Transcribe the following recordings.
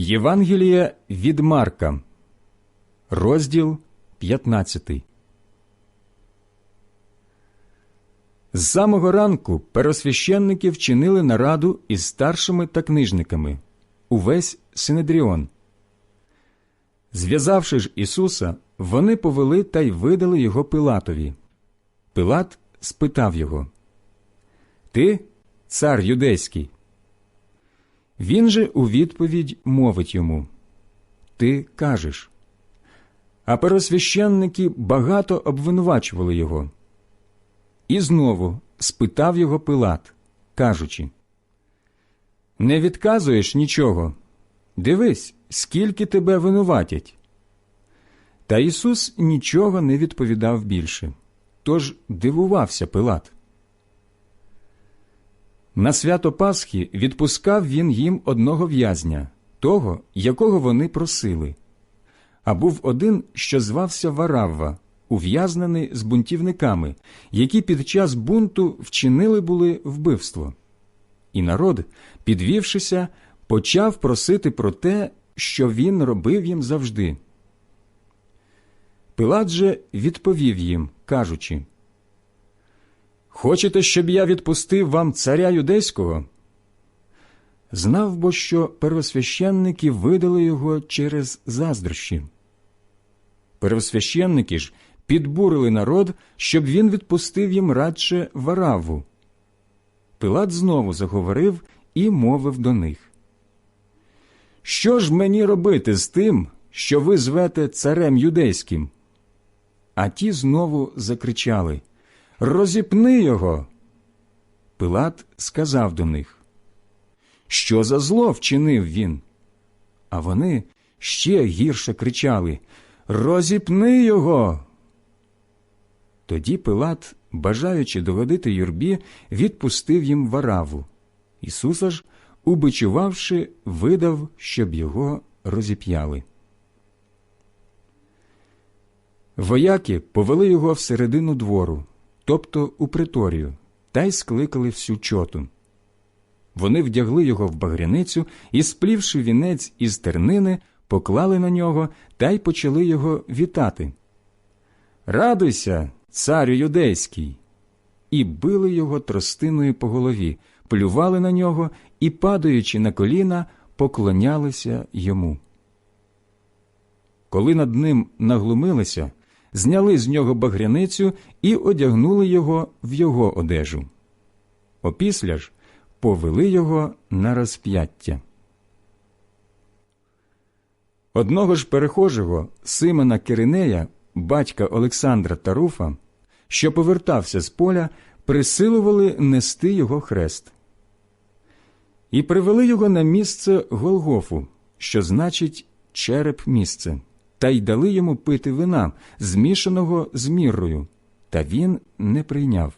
Євангеліє від Марка, розділ 15. З самого ранку перосвященники вчинили нараду із старшими та книжниками увесь Синедріон. Зв'язавши ж Ісуса, вони повели та й видали його Пилатові. Пилат спитав його Ти цар юдейський? Він же у відповідь мовить йому Ти кажеш. А первосвященники багато обвинувачували його. І знову спитав його Пилат, кажучи Не відказуєш нічого. Дивись, скільки тебе винуватять. Та Ісус нічого не відповідав більше, тож дивувався Пилат. На свято Пасхи відпускав він їм одного в'язня, того, якого вони просили. А був один, що звався Варавва, ув'язнений з бунтівниками, які під час бунту вчинили були вбивство. І народ, підвівшися, почав просити про те, що він робив їм завжди. Пилат же відповів їм, кажучи Хочете, щоб я відпустив вам царя юдейського? Знав бо, що первосвященники видали його через заздрощі. Первосвященники ж підбурили народ, щоб він відпустив їм радше вараву. Пилат знову заговорив і мовив до них. Що ж мені робити з тим, що ви звете царем юдейським? А ті знову закричали Розіпни його. Пилат сказав до них, Що за зло вчинив він? А вони ще гірше кричали Розіпни його. Тоді Пилат, бажаючи догодити юрбі, відпустив їм вараву. Ісуса ж, убичувавши, видав, щоб його розіп'яли. Вояки повели його всередину двору, тобто у приторію, та й скликали всю чоту. Вони вдягли його в багряницю і, сплівши вінець із тернини, поклали на нього та й почали його вітати. Радуйся, царю юдейський! І били його тростиною по голові, плювали на нього і, падаючи на коліна, поклонялися йому. Коли над ним наглумилися, зняли з нього багряницю і одягнули його в його одежу. Опісля ж повели його на розп'яття. Одного ж перехожого Симона Киринея, батька Олександра Таруфа, що повертався з поля, присилували нести його хрест. І привели його на місце Голгофу, що значить череп місце та й дали йому пити вина, змішаного з міррою, та він не прийняв.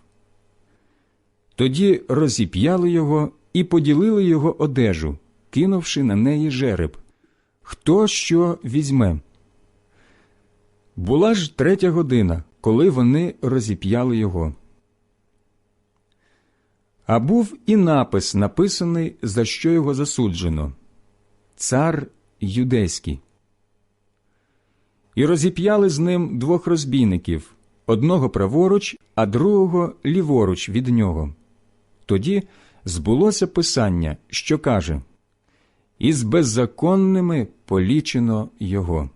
Тоді розіп'яли його і поділили його одежу, кинувши на неї жереб. Хто що візьме? Була ж третя година, коли вони розіп'яли його. А був і напис, написаний, за що його засуджено Цар юдейський і розіп'яли з ним двох розбійників одного праворуч, а другого ліворуч від нього. Тоді збулося писання, що каже Із беззаконними полічено його.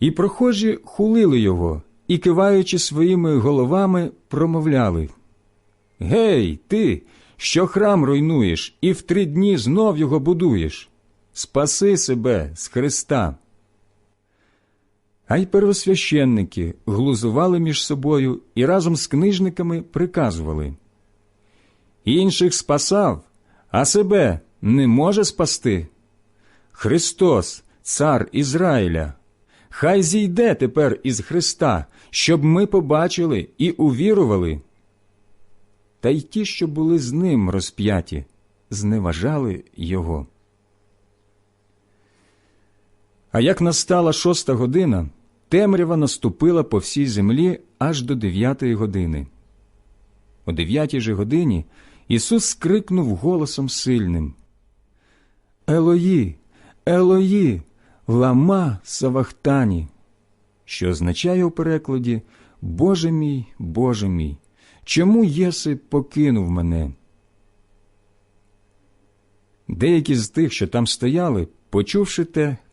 І прохожі хулили його і, киваючи своїми головами, промовляли Гей, ти, що храм руйнуєш, і в три дні знов його будуєш. Спаси себе з Христа. А й первосвященники глузували між собою і разом з книжниками приказували Інших спасав, а себе не може спасти. Христос, Цар Ізраїля, хай зійде тепер із Христа, щоб ми побачили і увірували. Та й ті, що були з ним розп'яті, зневажали Його. А як настала шоста година, темрява наступила по всій землі аж до дев'ятої години. О дев'ятій же годині Ісус скрикнув голосом сильним Елої, Елої, лама Савахтані, що означає у перекладі Боже мій, Боже мій, чому єси покинув мене? Деякі з тих, що там стояли, почувши те,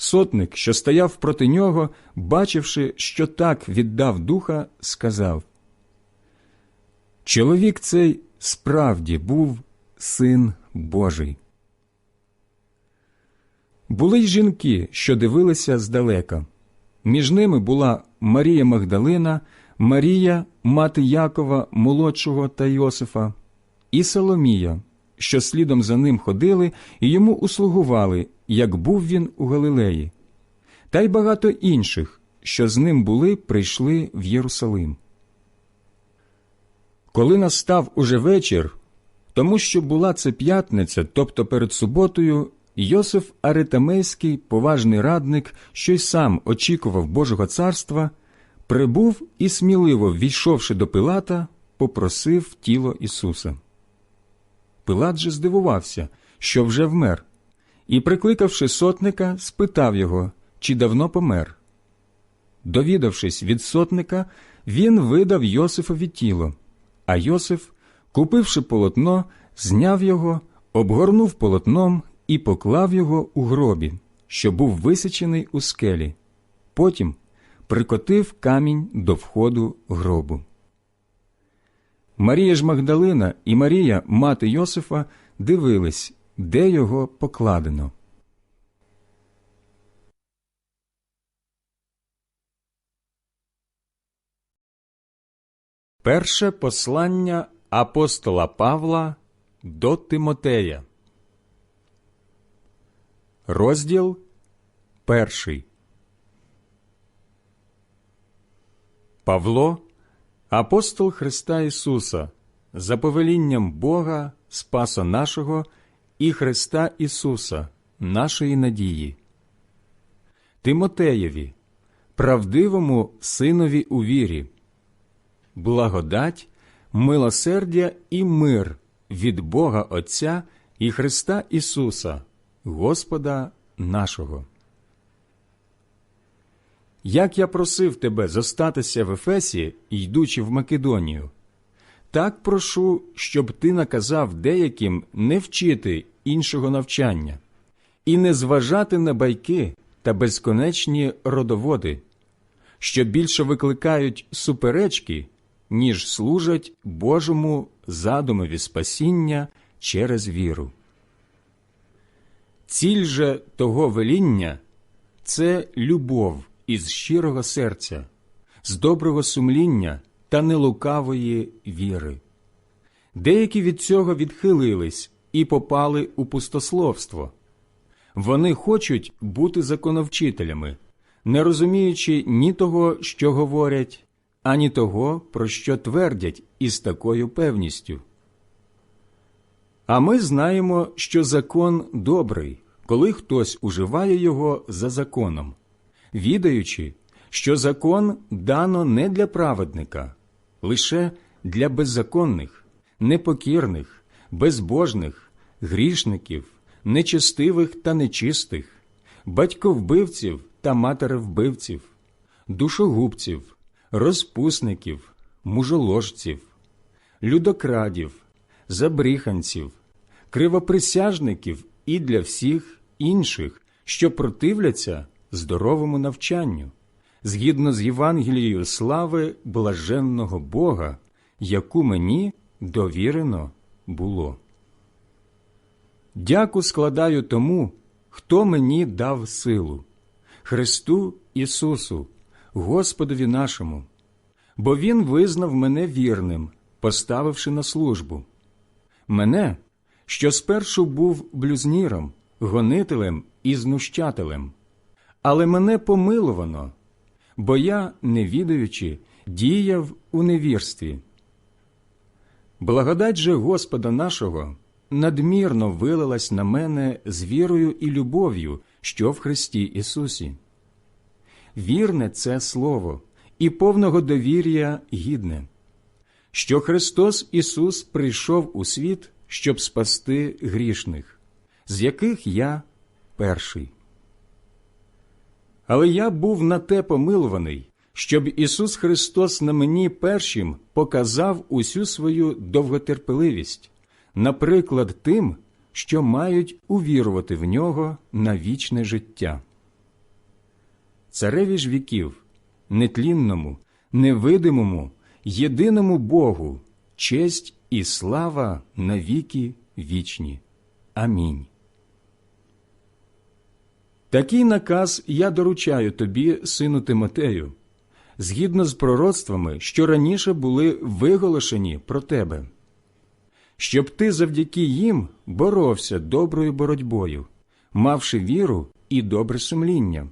Сотник, що стояв проти нього, бачивши, що так віддав духа, сказав Чоловік цей справді був син Божий. Були й жінки, що дивилися здалека. Між ними була Марія Магдалина, Марія, мати Якова, молодшого та Йосифа, і Соломія, що слідом за ним ходили і йому услугували, як був він у Галилеї, та й багато інших, що з ним були, прийшли в Єрусалим. Коли настав уже вечір, тому що була це п'ятниця, тобто перед суботою, Йосиф Аритамейський, поважний радник, що й сам очікував Божого царства, прибув і сміливо, війшовши до Пилата, попросив тіло Ісуса. Пилат же здивувався, що вже вмер, і, прикликавши сотника, спитав його, чи давно помер. Довідавшись від сотника, він видав Йосифові тіло, а Йосиф, купивши полотно, зняв його, обгорнув полотном і поклав його у гробі, що був висічений у скелі. Потім прикотив камінь до входу гробу. Марія ж Магдалина і Марія, мати Йосифа, дивились, де його покладено. Перше послання апостола Павла до Тимотея. Розділ перший. Павло, апостол Христа Ісуса, за повелінням Бога, Спаса нашого і Христа Ісуса, нашої надії. Тимотеєві, правдивому Синові у вірі, благодать, милосердя і мир від Бога Отця і Христа Ісуса, Господа нашого. Як я просив тебе зостатися в Ефесі, йдучи в Македонію, так прошу, щоб ти наказав деяким не вчити іншого навчання і не зважати на байки та безконечні родоводи, що більше викликають суперечки, ніж служать Божому задумові спасіння через віру. Ціль же того веління це любов із щирого серця, з доброго сумління та нелукавої віри. Деякі від цього відхилились і попали у пустословство. Вони хочуть бути законовчителями, не розуміючи ні того, що говорять, ані того, про що твердять із такою певністю. А ми знаємо, що закон добрий, коли хтось уживає його за законом, відаючи, що закон дано не для праведника, лише для беззаконних, непокірних, безбожних, грішників, нечестивих та нечистих, батьковбивців та матеревбивців, душогубців, розпусників, мужоложців, людокрадів, забріханців, кривоприсяжників і для всіх інших, що противляться здоровому навчанню, згідно з Євангелією слави блаженного Бога, яку мені довірено було. Дяку складаю тому, хто мені дав силу, Христу Ісусу, Господові нашому, бо Він визнав мене вірним, поставивши на службу. Мене, що спершу був блюзніром, гонителем і знущателем, але мене помилувано, бо я, не відаючи, діяв у невірстві. Благодать же Господа нашого надмірно вилилась на мене з вірою і любов'ю, що в Христі Ісусі. Вірне це слово і повного довір'я гідне, що Христос Ісус прийшов у світ, щоб спасти грішних, з яких я перший. Але я був на те помилуваний, щоб Ісус Христос на мені першим показав усю свою довготерпеливість, наприклад, тим, що мають увірувати в нього на вічне життя. Цареві ж віків, нетлінному, невидимому, єдиному Богу, честь і слава навіки вічні. Амінь. Такий наказ я доручаю тобі, сину Тимотею, згідно з пророцтвами, що раніше були виголошені про тебе, щоб ти завдяки їм боровся доброю боротьбою, мавши віру і добре сумління,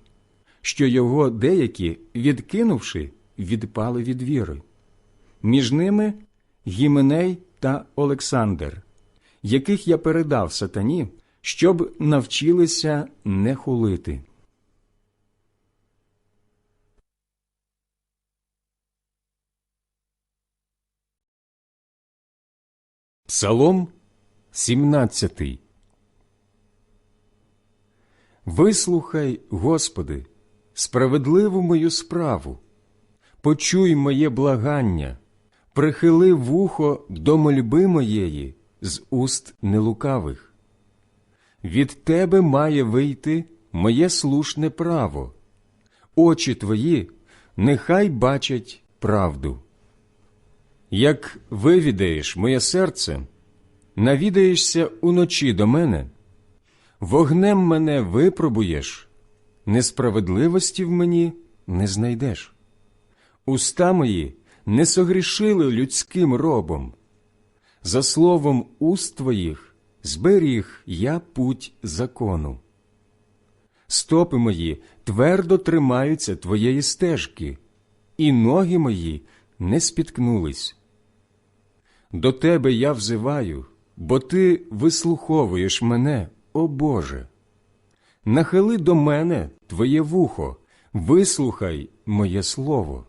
що його деякі, відкинувши, відпали від віри. Між ними Гіменей та Олександр, яких я передав сатані, щоб навчилися не хулити. Псалом 17 Вислухай, Господи, справедливу мою справу, почуй моє благання, прихили вухо до мольби моєї з уст нелукавих. Від Тебе має вийти моє слушне право, очі Твої нехай бачать правду. Як вивідаєш моє серце, навідаєшся уночі до мене, вогнем мене випробуєш, несправедливості в мені не знайдеш. Уста мої не согрішили людським робом. За словом уст твоїх зберіг я путь закону. Стопи мої твердо тримаються твоєї стежки, і ноги мої не спіткнулись. До тебе я взиваю, бо ти вислуховуєш мене, о Боже. Нахили до мене твоє вухо, вислухай моє слово.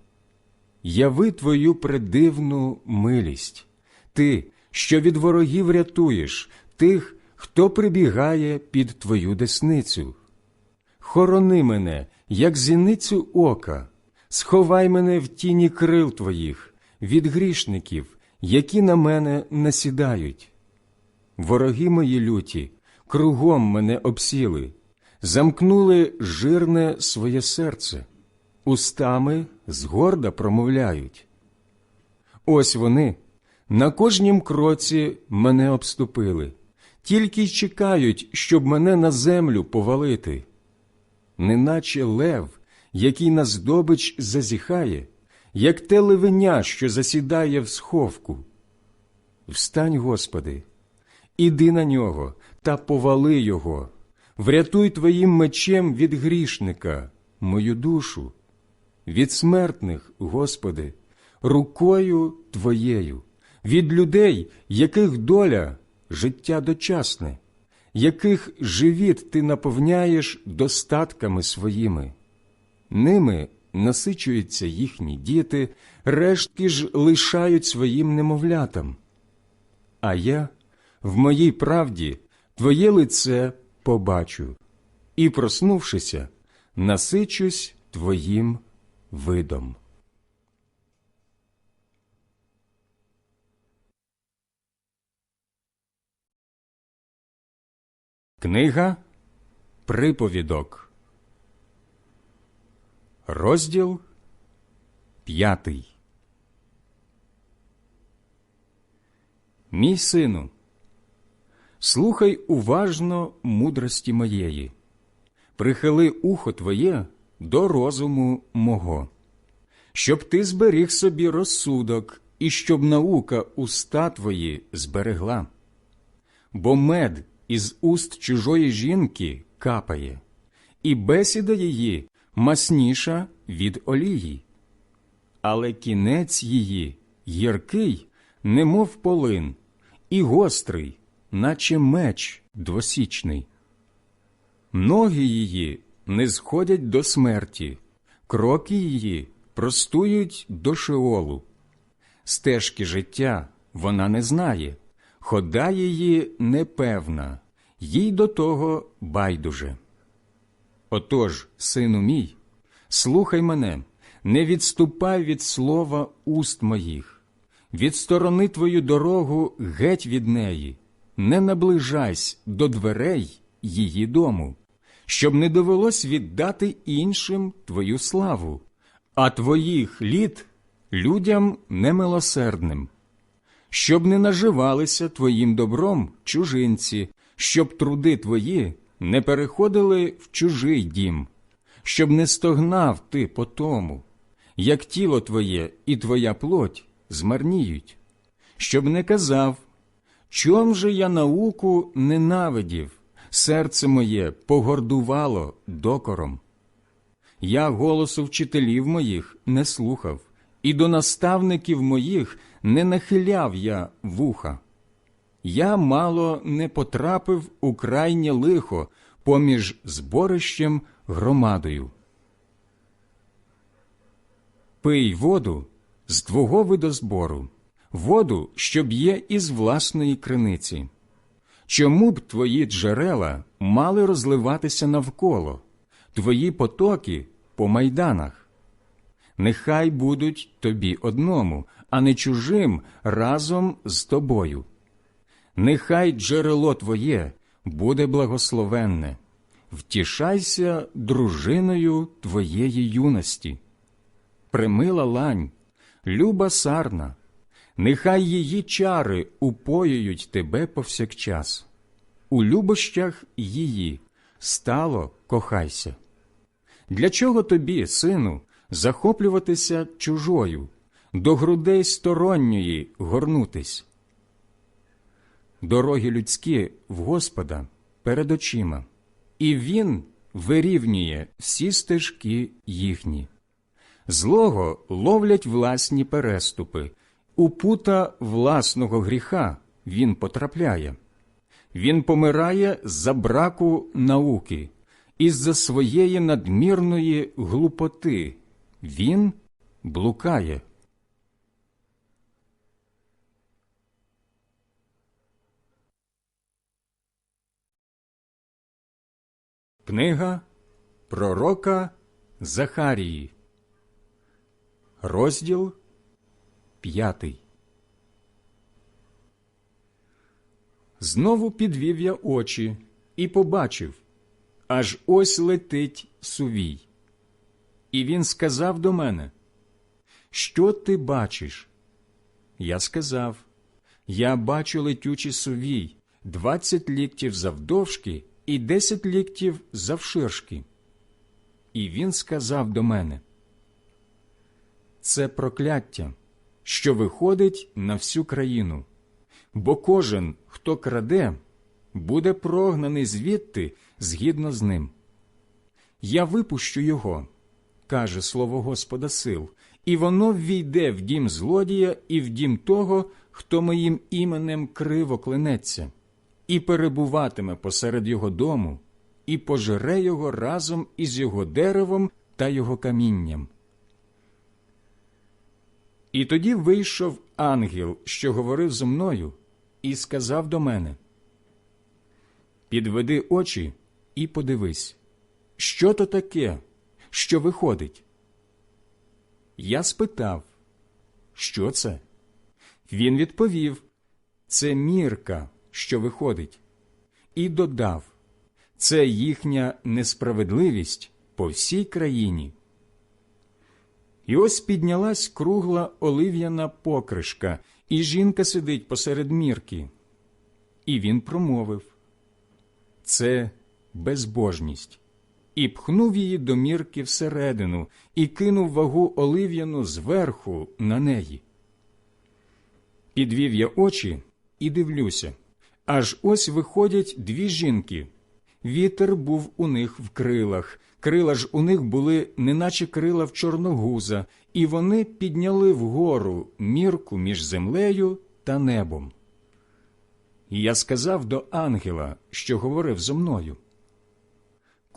Яви твою предивну милість, ти, що від ворогів рятуєш, тих, хто прибігає під твою десницю. Хорони мене, як зіницю ока, сховай мене в тіні крил твоїх, від грішників, які на мене насідають. Вороги мої люті, кругом мене обсіли, замкнули жирне своє серце, устами згорда промовляють. Ось вони на кожнім кроці мене обступили, тільки й чекають, щоб мене на землю повалити. Неначе лев, який на здобич зазіхає, як те левеня, що засідає в сховку. Встань, Господи, іди на нього та повали його, врятуй твоїм мечем від грішника, мою душу, від смертних, Господи, рукою Твоєю, від людей, яких доля життя дочасне, яких живіт ти наповняєш достатками своїми. Ними насичуються їхні діти, рештки ж лишають своїм немовлятам. А я в моїй правді Твоє лице побачу і, проснувшися, насичусь Твоїм видом. Книга Приповідок, розділ п'ятий. Мій сину, слухай уважно мудрості моєї, прихили ухо твоє до розуму мого, щоб ти зберіг собі розсудок і щоб наука уста твої зберегла. Бо мед із уст чужої жінки капає, і бесіда її масніша від олії, але кінець її гіркий, немов полин, і гострий, наче меч двосічний. Ноги її не сходять до смерті, кроки її простують до шеолу. Стежки життя вона не знає, хода її непевна, їй до того байдуже. Отож, сину мій, слухай мене, не відступай від слова уст моїх, відсторони твою дорогу геть від неї, не наближайся до дверей її дому, щоб не довелось віддати іншим твою славу, а твоїх літ людям немилосердним, щоб не наживалися твоїм добром чужинці, щоб труди твої не переходили в чужий дім, щоб не стогнав ти по тому, як тіло твоє і твоя плоть змарніють, щоб не казав, чом же я науку ненавидів, серце моє погордувало докором. Я голосу вчителів моїх не слухав, і до наставників моїх не нахиляв я вуха. Я мало не потрапив у крайнє лихо поміж зборищем громадою. Пий воду з твого видозбору, воду, що б'є із власної криниці. Чому б твої джерела мали розливатися навколо, твої потоки по майданах? Нехай будуть тобі одному, а не чужим разом з тобою. Нехай джерело твоє буде благословенне, втішайся дружиною твоєї юності. Примила лань, люба сарна, нехай її чари упоюють тебе повсякчас. У любощах її стало кохайся. Для чого тобі, сину, захоплюватися чужою, до грудей сторонньої горнутись? Дороги людські в Господа перед очима, і Він вирівнює всі стежки їхні. Злого ловлять власні переступи, у пута власного гріха він потрапляє. Він помирає за браку науки, із-за своєї надмірної глупоти. Він блукає. Книга Пророка Захарії, розділ п'ятий. Знову підвів я очі і побачив, аж ось летить сувій. І він сказав до мене, Що ти бачиш? Я сказав, Я бачу летючий сувій, двадцять ліктів завдовжки і десять ліктів завширшки. І він сказав до мене, Це прокляття, що виходить на всю країну, бо кожен, хто краде, буде прогнаний звідти згідно з ним. Я випущу його, каже слово Господа сил, і воно ввійде в дім злодія і в дім того, хто моїм іменем криво клянеться і перебуватиме посеред його дому, і пожере його разом із його деревом та його камінням. І тоді вийшов ангел, що говорив зо мною, і сказав до мене: Підведи очі і подивись, що то таке, що виходить. Я спитав, що це? Він відповів: Це мірка, що виходить, і додав це їхня несправедливість по всій країні. І ось піднялась кругла олив'яна покришка, і жінка сидить посеред мірки. І він промовив це безбожність, і пхнув її до мірки всередину, і кинув вагу олив'яну зверху на неї. Підвів я очі і дивлюся Аж ось виходять дві жінки. Вітер був у них в крилах, крила ж у них були, неначе крила в чорногуза, і вони підняли вгору мірку між землею та небом. І я сказав до ангела, що говорив зо мною.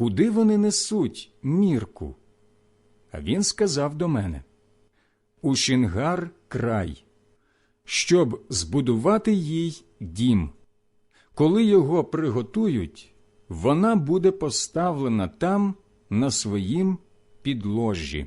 Куди вони несуть мірку? А він сказав до мене У Шінгар край, щоб збудувати їй дім. Коли його приготують, вона буде поставлена там на своїм підложжі.